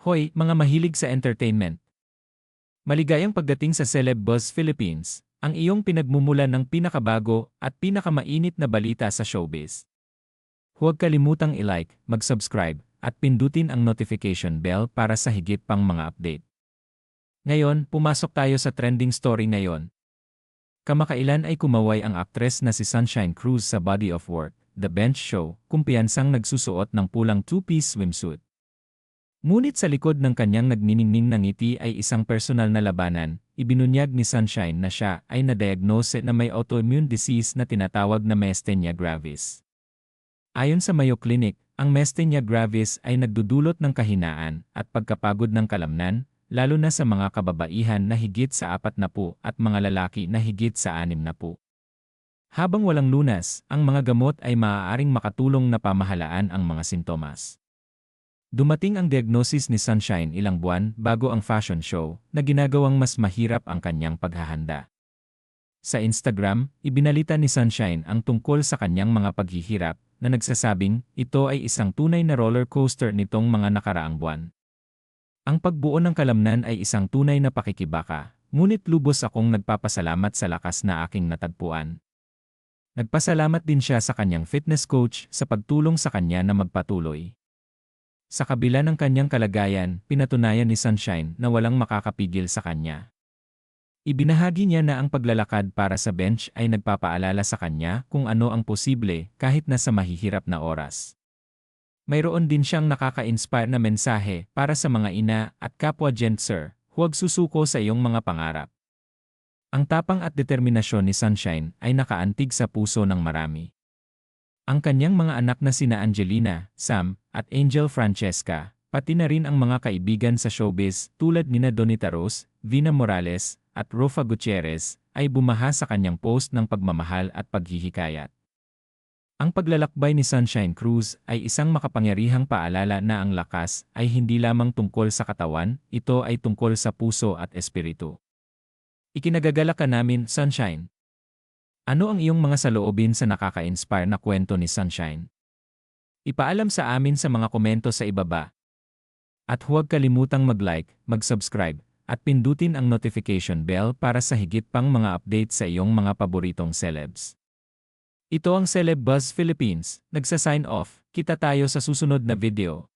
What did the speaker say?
Hoy, mga mahilig sa entertainment. Maligayang pagdating sa Celeb Buzz Philippines, ang iyong pinagmumulan ng pinakabago at pinakamainit na balita sa showbiz. Huwag kalimutang i-like, mag-subscribe, at pindutin ang notification bell para sa higit pang mga update. Ngayon, pumasok tayo sa trending story ngayon. Kamakailan ay kumaway ang aktres na si Sunshine Cruz sa Body of Work, The Bench Show, kumpiyansang nagsusuot ng pulang two-piece swimsuit. Ngunit sa likod ng kanyang nagniningning na ngiti ay isang personal na labanan, ibinunyag ni Sunshine na siya ay na-diagnose na may autoimmune disease na tinatawag na myasthenia gravis. Ayon sa Mayo Clinic, ang myasthenia gravis ay nagdudulot ng kahinaan at pagkapagod ng kalamnan, lalo na sa mga kababaihan na higit sa apat na po at mga lalaki na higit sa anim na po. Habang walang lunas, ang mga gamot ay maaaring makatulong na pamahalaan ang mga sintomas. Dumating ang diagnosis ni Sunshine ilang buwan bago ang fashion show na ginagawang mas mahirap ang kanyang paghahanda. Sa Instagram, ibinalita ni Sunshine ang tungkol sa kanyang mga paghihirap na nagsasabing ito ay isang tunay na roller coaster nitong mga nakaraang buwan. Ang pagbuo ng kalamnan ay isang tunay na pakikibaka, ngunit lubos akong nagpapasalamat sa lakas na aking natagpuan. Nagpasalamat din siya sa kanyang fitness coach sa pagtulong sa kanya na magpatuloy. Sa kabila ng kanyang kalagayan, pinatunayan ni Sunshine na walang makakapigil sa kanya. Ibinahagi niya na ang paglalakad para sa bench ay nagpapaalala sa kanya kung ano ang posible kahit na sa mahihirap na oras. Mayroon din siyang nakaka-inspire na mensahe para sa mga ina at kapwa gentser, huwag susuko sa iyong mga pangarap. Ang tapang at determinasyon ni Sunshine ay nakaantig sa puso ng marami. Ang kanyang mga anak na sina Angelina, Sam, at Angel Francesca, pati na rin ang mga kaibigan sa showbiz tulad nina Donita Rose, Vina Morales, at Rofa Gutierrez, ay bumaha sa kanyang post ng pagmamahal at paghihikayat. Ang paglalakbay ni Sunshine Cruz ay isang makapangyarihang paalala na ang lakas ay hindi lamang tungkol sa katawan, ito ay tungkol sa puso at espiritu. Ikinagagalak ka namin, Sunshine. Ano ang iyong mga saloobin sa nakaka-inspire na kwento ni Sunshine? Ipaalam sa amin sa mga komento sa ibaba. At huwag kalimutang mag-like, mag-subscribe, at pindutin ang notification bell para sa higit pang mga update sa iyong mga paboritong celebs. Ito ang Celeb Buzz Philippines, nagsa-sign off, kita tayo sa susunod na video.